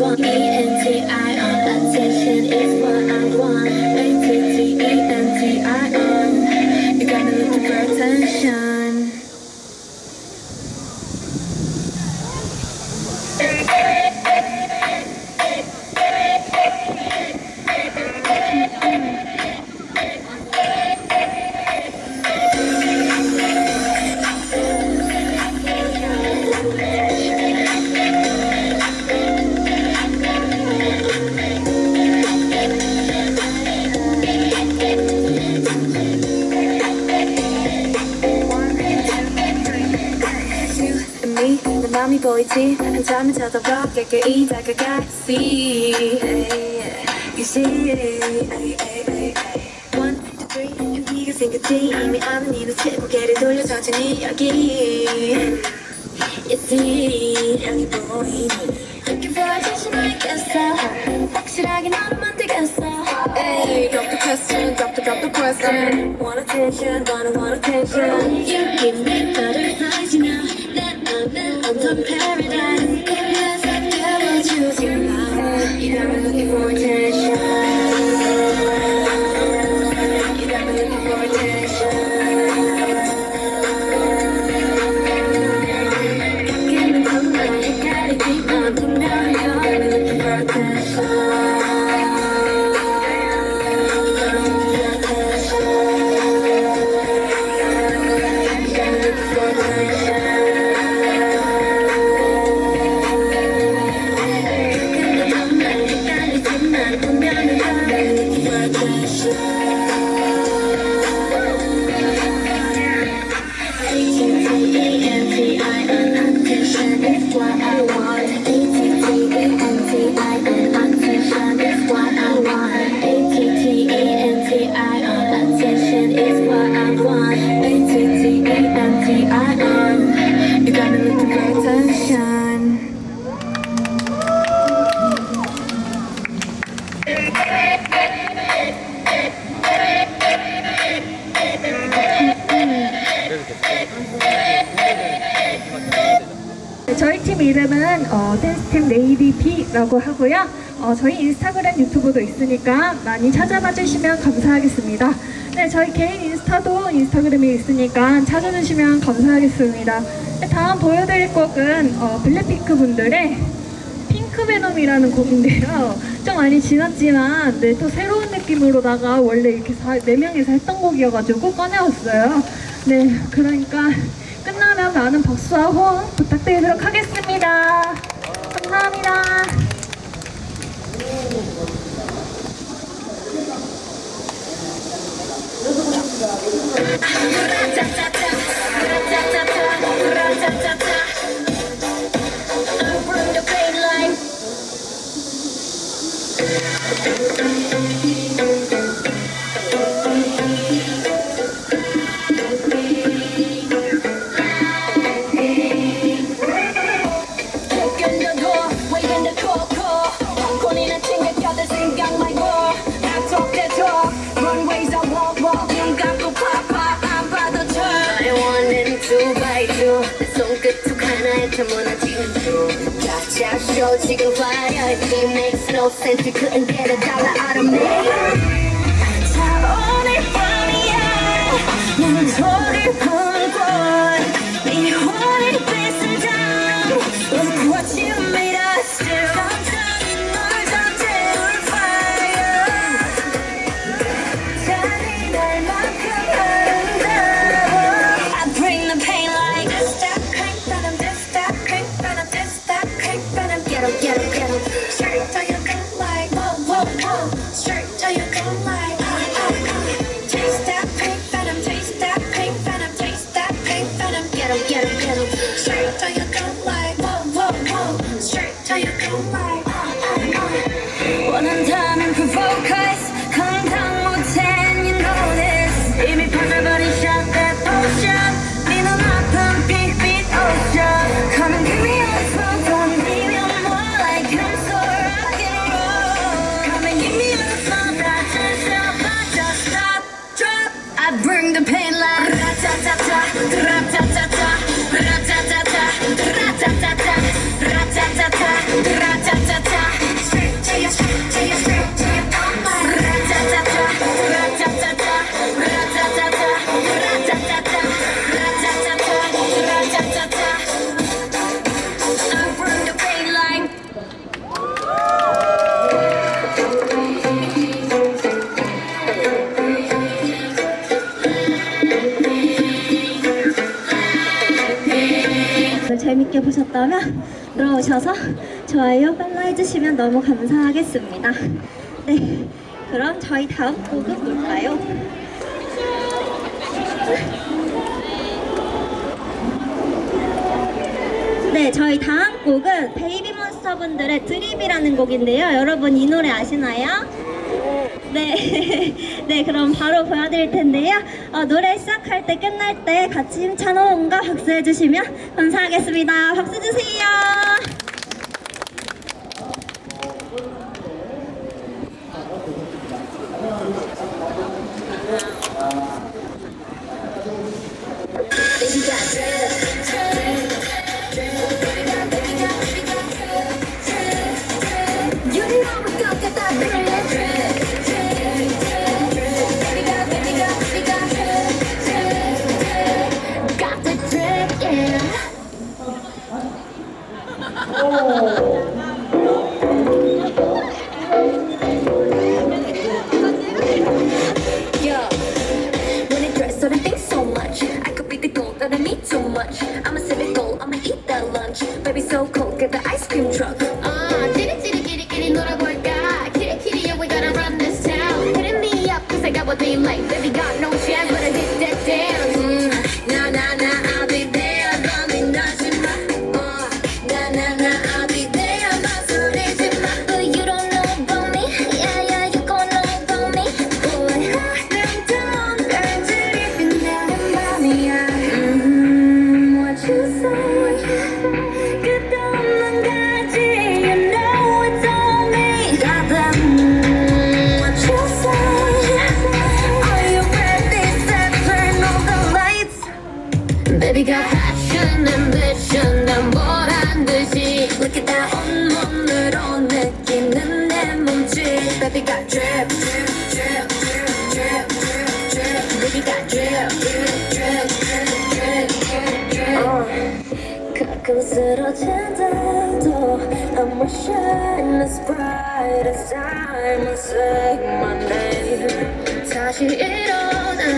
one 보이지 한참을 쳐다봐 깨끗이 다가가 See, you see One, two, three 여기가 생겼지 이미 아는 이는 채고 개를 돌려 천천히 여기 You see 여기 보이니 Looking for I guess so 확실하게 너를 만들겠어 Hey, drop the question, drop the, drop the question Want attention, wanna want attention You give me butterflies, you know climbing up to paradise. Yes, I will choose you. You're looking for attention. I'm down and out. 이름은 어, 댄스팀 네이비피라고 하고요. 어, 저희 인스타그램 유튜브도 있으니까 많이 찾아봐 주시면 감사하겠습니다. 네, 저희 개인 인스타도 인스타그램에 있으니까 찾아주시면 감사하겠습니다. 네, 다음 보여드릴 곡은 어, 블랙핑크 분들의 핑크베놈이라는 곡인데요. 좀 많이 지났지만 네, 또 새로운 느낌으로다가 원래 이렇게 사, 네 명이서 했던 곡이어가지고 꺼내왔어요. 네, 그러니까 끝나면 많은 박수와 호응 부탁드리도록 하겠습니다. 감사합니다. figure why everything makes no sense. You couldn't get a dollar out of me. 재밌게 보셨다면 들어오셔서 좋아요, 팔로우 해주시면 너무 감사하겠습니다. 네, 그럼 저희 다음 곡은 뭘까요? 네, 저희 다음 곡은 베이비몬스터 분들의 드립이라는 곡인데요. 여러분 이 노래 아시나요? 네, 네 그럼 바로 보여드릴 텐데요. 어, 노래 시작할 때 끝날 때 같이 힘찬 호응과 박수 해주시면 감사하겠습니다. 박수 주세요. I'm a shine as bright as diamonds Say my name 다시 일어나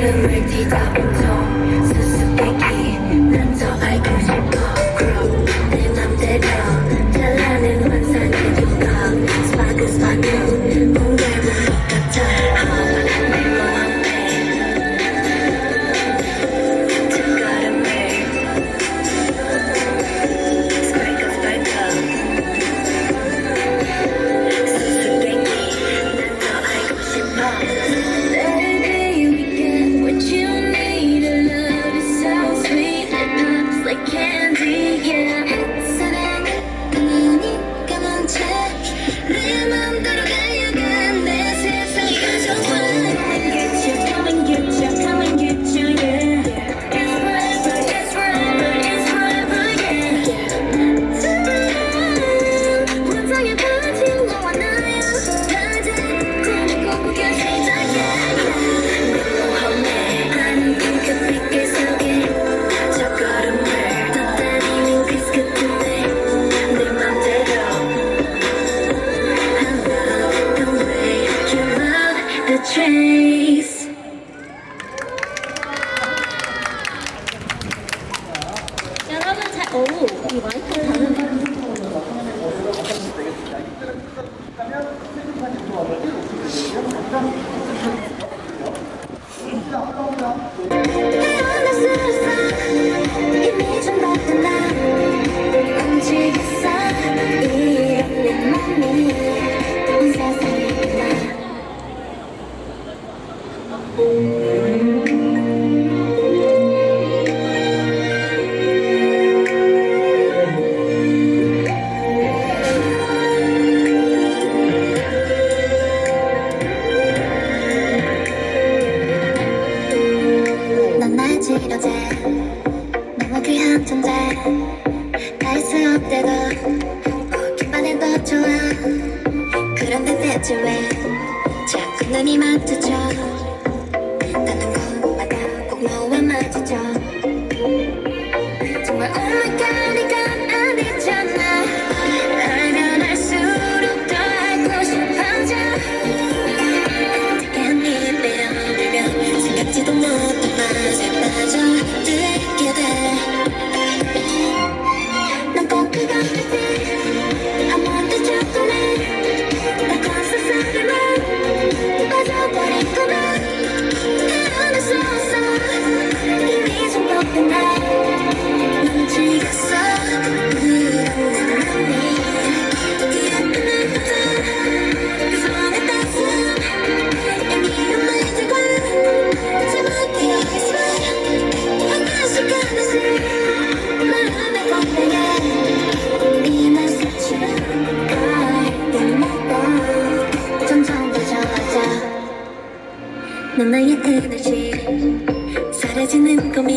the rigged up and tone. 넌 나의 에너지 사라지는 것만